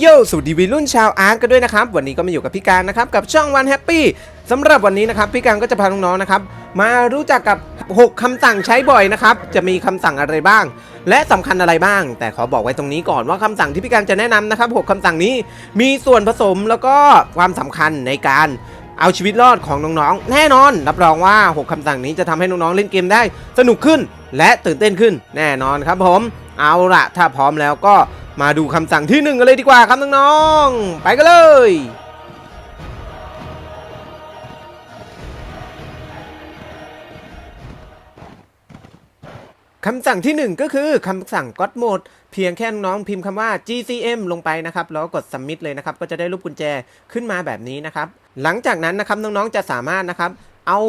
โยสวัสดีวัยรุ่นชาวอาร์ตกันด้วยนะครับ วันนี้ก็มาอยู่กับพี่การนะครับกับช่องวันแฮปปี้สำหรับวันนี้นะครับพี่การก็จะพาน้องๆนะครับมารู้จักกับ 6คำสั่งใช้บ่อยนะครับจะมีคำสั่งอะไรบ้าง และสำคัญอะไรบ้าง แต่ขอบอกไว้ตรงนี้ก่อนว่าคำสั่งที่พี่การจะแนะนำนะครับ6คำสั่งนี้มีส่วนผสมแล้วก็ความสำคัญในการเอาชีวิตรอดของน้องๆ แน่นอน รับรองว่า 6คำสั่งนี้จะทำให้น้องๆเล่นเกมได้ สนุกขึ้นและตื่นเต้นขึ้น แน่นอนครับผมเอาละถ้าพร้อมแล้วก็ มาดูคำสั่งที่หนึ่งกันเลยดีกว่าครับน้องๆไปกันเลยคำสั่งที่หนึ่งก็คือคำสั่ง God Mode เพียงแค่น้องพิมพ์คำว่า GCM ลงไปนะครับแล้วกด Submit เลยนะครับ ก็จะได้รูปกุญแจขึ้นมาแบบนี้นะครับ หลังจากนั้นนะครับน้องๆจะสามารถนะครับ เอา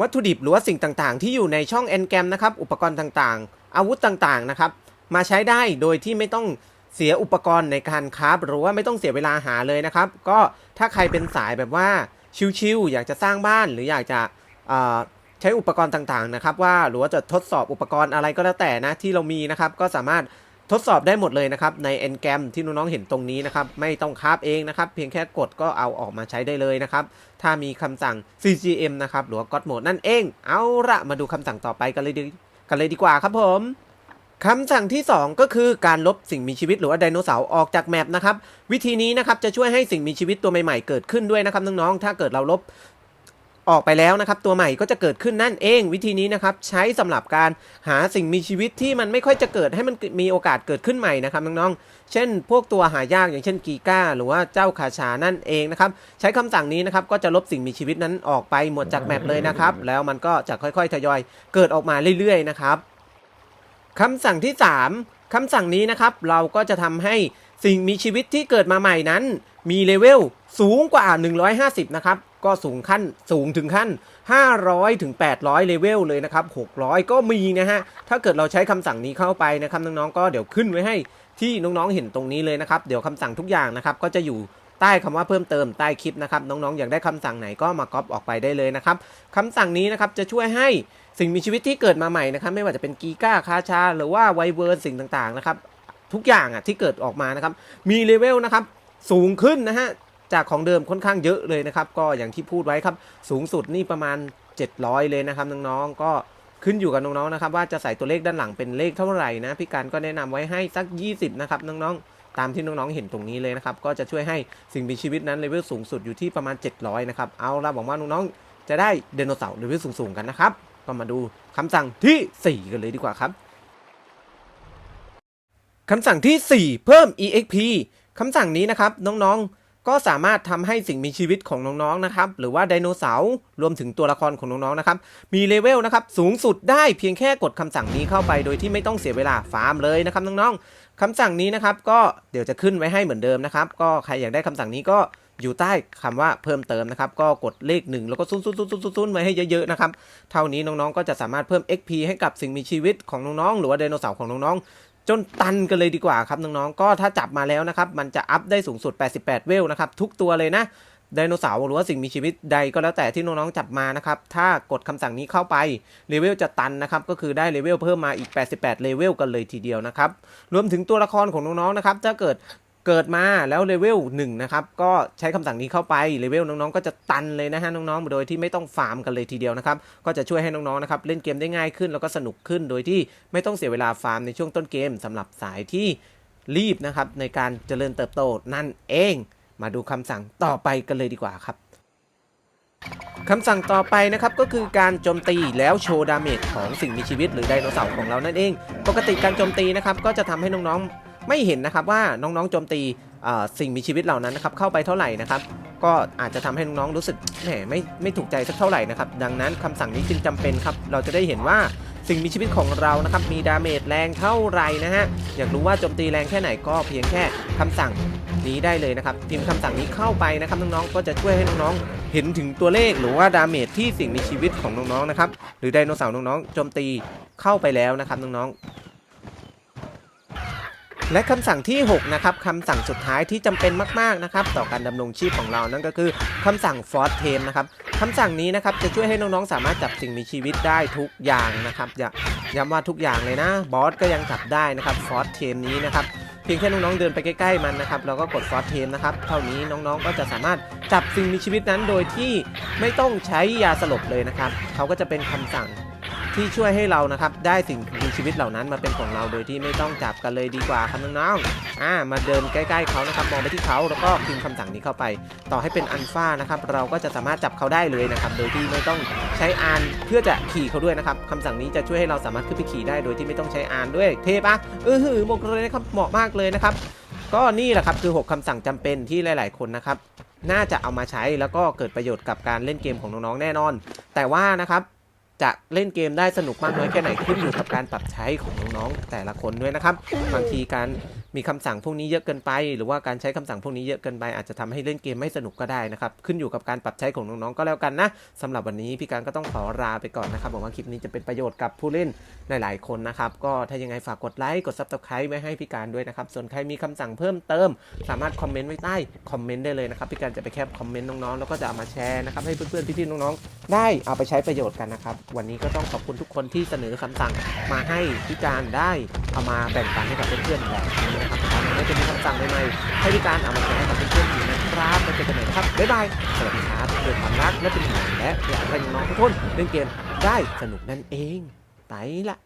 วัตถุดิบหรือว่าสิ่งต่างๆ ที่อยู่ในช่อง Endgam นะครับ อุปกรณ์ต่างๆ อาวุธต่างๆนะครับ มาใช้ได้โดยที่ไม่ต้อง เสียอุปกรณ์ในการคราฟหรือว่าไม่ต้องเสียเวลาหาเลยนะครับ ก็ถ้าใครเป็นสายแบบว่าชิวๆอยากจะสร้างบ้านหรืออยากจะใช้อุปกรณ์ต่างๆนะครับ ว่าหรือว่าจะทดสอบอุปกรณ์อะไรก็แล้วแต่นะที่เรามีนะครับ ก็สามารถทดสอบได้หมดเลยนะครับใน n g a m ที่น้องๆเห็นตรงนี้นะครับ ไม่ต้องคาบเองนะครับ เพียงแค่กดก็เอาออกมาใช้ได้เลยนะครับ ถ้ามีคำสั่ง CGM นะครับ หรือว่า God Mode นั่นเอง เอาละมาดูคำสั่งต่อไปกันเลยดีกันเลยดีกว่าครับผม คำสั่งที่ 2 ก็คือการลบสิ่งมีชีวิตหรือว่าไดโนเสาร์ออกจากแมปนะครับ วิธีนี้นะครับจะช่วยให้สิ่งมีชีวิตตัวใหม่ๆเกิดขึ้นด้วยนะครับน้องๆถ้าเกิดเราลบออกไปแล้วนะครับตัวใหม่ก็จะเกิดขึ้นนั่นเอง วิธีนี้นะครับใช้สำหรับการหาสิ่งมีชีวิตที่มันไม่ค่อยจะเกิดให้มันมีโอกาสเกิดขึ้นใหม่นะครับน้องๆ เช่น พวกตัวหายากอย่างเช่นกีก้า หรือว่าเจ้าคาชานั่นเองนะครับใช้คำสั่งนี้นะครับก็จะลบสิ่งมีชีวิตนั้นออกไปหมดจากแมปเลยนะครับแล้วมันก็จะค่อยๆทยอยเกิดออกมาเรื่อยๆนะครับ คำสั่งที่ 3 คำสั่งนี้นะครับ เราก็จะทำให้สิ่งมีชีวิตที่เกิดมาใหม่นั้น มีเลเวลสูงกว่า 150 นะครับ ก็สูงขั้นสูงถึงขั้น 500ถึง800 เลเวลเลยนะครับ 600 ก็มีนะฮะ ถ้าเกิดเราใช้คำสั่งนี้เข้าไปนะครับน้องๆก็เดี๋ยวขึ้นไว้ให้ที่น้องๆเห็นตรงนี้เลยนะครับ เดี๋ยวคำสั่งทุกอย่างนะครับก็จะอยู่ ใต้คำว่าเพิ่มเติมใต้คลิปนะครับน้องๆ อยากได้คำสั่งไหนก็มาก๊อปออกไปได้เลยนะครับคำสั่งนี้นะครับจะช่วยให้สิ่งมีชีวิตที่เกิดมาใหม่นะครับไม่ว่าจะเป็นกีก้าคาชา หรือว่าไวเวิร์นสิ่งต่างๆนะครับทุกอย่างอะที่เกิดออกมานะครับมีเลเวลนะครับสูงขึ้นนะฮะจากของเดิมค่อนข้างเยอะเลยนะครับก็อย่างที่พูดไว้ครับสูงสุดนี่ประมาณ 700 เลยนะครับน้องๆก็ขึ้นอยู่กับน้องๆนะครับว่าจะใส่ตัวเลขด้านหลังเป็นเลขเท่าไหร่นะพี่การก็แนะนำไว้ให้สัก 20 นะครับน้องๆ ตามที่น้องๆเห็นตรงนี้เลยนะครับ ก็จะช่วยให้สิ่งมีชีวิตนั้นเลเวลสูงสุดอยู่ที่ประมาณ 700 นะครับ เอาละหวังว่าน้องๆจะได้ไดโนเสาร์เลเวลสูงๆกันนะครับ ก็มาดูคำสั่งทีสี่ 4 กันเลยดีกว่าครับคำสั่งที่ 4 เพิ่ม exp คำสั่งนี้นะครับน้องๆ ก็สามารถทำให้สิ่งมีชีวิตของน้องๆนะครับหรือว่าไดโนเสาร์รวมถึงตัวละครของน้องๆนะครับมีเลเวลนะครับสูงสุดได้เพียงแค่กดคำสั่งนี้เข้าไปโดยที่ไม่ต้องเสียเวลาฟาร์มเลยนะครับน้องๆคำสั่งนี้นะครับก็เดี๋ยวจะขึ้นไว้ให้เหมือนเดิมนะครับก็ใครอยากได้คำสั่งนี้ก็อยู่ใต้คำว่าเพิ่มเติมนะครับ ก็กดเลขหนึ่งแล้วก็ซุนซุนซุนซุนซุนไว้ให้เยอะๆนะครับ เท่านี้น้องๆก็จะสามารถเพิ่ม XP ให้กับสิ่งมีชีวิตของน้องๆ หรือว่าไดโนเสาร์ของน้องๆ จนตันกันเลยดีกว่าครับน้องๆ ก็ถ้าจับมาแล้วนะครับมันจะอัพได้สูงสุด 88 เวลนะครับทุกตัวเลยนะไดโนเสาร์หรือว่าสิ่งมีชีวิตใดก็แล้วแต่ที่น้องๆจับมานะครับถ้ากดคำสั่งนี้เข้าไปเลเวลจะตันนะครับก็คือได้เลเวลเพิ่มมาอีก 88 เลเวลกันเลยทีเดียวนะครับรวมถึงตัวละครของน้องๆนะครับถ้าเกิด เกิดมาแล้วเลเวล1นะครับ ก็ใช้คำสั่งนี้เข้าไปเลเวลน้องๆ ก็จะตันเลยนะฮะน้องๆ โดยที่ไม่ต้องฟาร์มกันเลยทีเดียวนะครับ ก็จะช่วยให้น้องๆนะครับเล่นเกมได้ง่ายขึ้นแล้วก็สนุกขึ้น โดยที่ไม่ต้องเสียเวลาฟาร์มในช่วงต้นเกมสำหรับสายที่รีบนะครับในการเจริญเติบโตนั่นเอง มาดูคำสั่งต่อไปกันเลยดีกว่าครับคำสั่งต่อไปนะครับก็คือการโจมตีแล้วโชว์ดาเมจของสิ่งมีชีวิตหรือไดโนเสาร์ของเรานั่นเอง ปกติการโจมตีนะครับก็จะทำให้น้องๆ ไม่เห็นนะครับว่าน้องๆโจมตีสิ่งมีชีวิตเหล่านั้นนะครับเข้าไปเท่าไหร่นะครับ ก็อาจจะทำให้น้องๆรู้สึกแหมไม่ไม่ถูกใจสักเท่าไหร่นะครับดังนั้นคำสั่งนี้จึงจำเป็นครับเราจะได้เห็นว่าสิ่งมีชีวิตของเรานะครับมีดาเมจแรงเท่าไหร่นะฮะอยากรู้ว่าโจมตีแรงแค่ไหนก็เพียงแค่คำสั่งนี้ได้เลยนะครับพิมพ์คำสั่งนี้เข้าไปนะครับน้องๆก็จะช่วยให้น้องๆเห็นถึงตัวเลขหรือว่าดาเมจที่สิ่งมีชีวิตของน้องๆนะครับหรือไดโนเสาร์น้องๆโจมตีเข้าไปแล้วนะครับน้องๆ และคำสั่งที่ 6 นะครับคำสั่งสุดท้ายที่จำเป็นมาก ๆ นะครับ ต่อการดำรงชีพของเรานั่นก็คือคำสั่ง f o r เทมนะครับคำสั่งนี้นะครับจะช่วยให้น้อง ๆ สามารถจับสิ่งมีชีวิตได้ทุกอย่างนะครับอย่าย้ำว่าทุกอย่างเลยนะบอสก็ยังจับได้นะครับ f o r เทมนี้นะครับเพียงแค่น้อง ๆ เดินไปใกล้ ๆ มันนะครับแล้วก็กดฟอสเทมนะครับเท่านี้น้อง ๆ ก็จะสามารถจับสิ่งมีชีวิตนั้นโดยที่ไม่ต้องใช้ยาสลบเลยนะครับเขาก็จะเป็นคำสั่ง ที่ช่วยให้เรานะครับได้สิ่งมีชีวิตเหล่านั้นมาเป็นของเราโดยที่ไม่ต้องจับกันเลยดีกว่าครับน้องๆอ่ามาเดินใกล้ๆเขานะครับมองไปที่เขาแล้วก็พิมพ์คำสั่งนี้เข้าไป ต่อให้เป็นอัลฟานะครับเราก็จะสามารถจับเขาได้เลยนะครับโดยที่ไม่ต้องใช้อานเพื่อจะขี่เขาด้วยนะครับคำสั่งนี้จะช่วยให้เราสามารถขึ้นไปขี่ได้โดยที่ไม่ต้องใช้อานด้วยเทปะเออหือหมกเลยนะครับเหมาะมากเลยนะครับก็นี่แหละครับคือ 6คำสั่งจำเป็นที่หลาย ๆ คนนะครับ น่าจะเอามาใช้แล้วก็เกิดประโยชน์กับการเล่นเกมของน้อง ๆ แน่นอน แต่ว่านะครับ จะเล่นเกมได้สนุกมากน้อยแค่ไหนขึ้นอยู่กับการปรับใช้ของน้องๆแต่ละคนด้วยนะครับ บางทีการ มีคำสั่งพวกนี้เยอะเกินไป หรือว่าการใช้คำสั่งพวกนี้เยอะเกินไปอาจจะทำให้เล่นเกมไม่สนุกก็ได้นะครับ ขึ้นอยู่กับการปรับใช้ของน้องๆก็แล้วกันนะสำหรับวันนี้พี่การก็ต้องขอลาไปก่อนนะครับหวังว่าคลิปนี้จะเป็นประโยชน์กับผู้เล่นหลายๆคนนะครับก็ถ้ายังไงฝากกดไลค์กด subscribe ไว้ให้พี่การด้วยนะครับส่วนใครมีคำสั่งเพิ่มเติม สามารถคอมเมนต์ไว้ใต้คอมเมนต์ได้เลยนะครับพี่การจะไปแคปคอมเมนต์น้องๆแล้วก็จะเอามาแชร์นะครับให้เพื่อนๆพี่ๆน้องๆ ได้เอาไปใช้ประโยชน์กันนะครับวันนี้ก็ต้องขอบคุณทุกคนที่เสนอคำสั่งมาให้พี่การได้เอามาแบ่งปันให้กับเพื่อนๆแบบนี้นะครับตอนนี้จะมีคำสั่งใหม่ๆให้พี่การเอามาแชร์ให้กับเพื่อนๆอีกนะครับแล้วเจอกันใหม่ครับ บ๊ายบาย สวัสดีครับด้วยความรักและเป็นห่วงและอยากให้น้องทุกคนเล่นเกมได้สนุกนั่นเอง ไปละ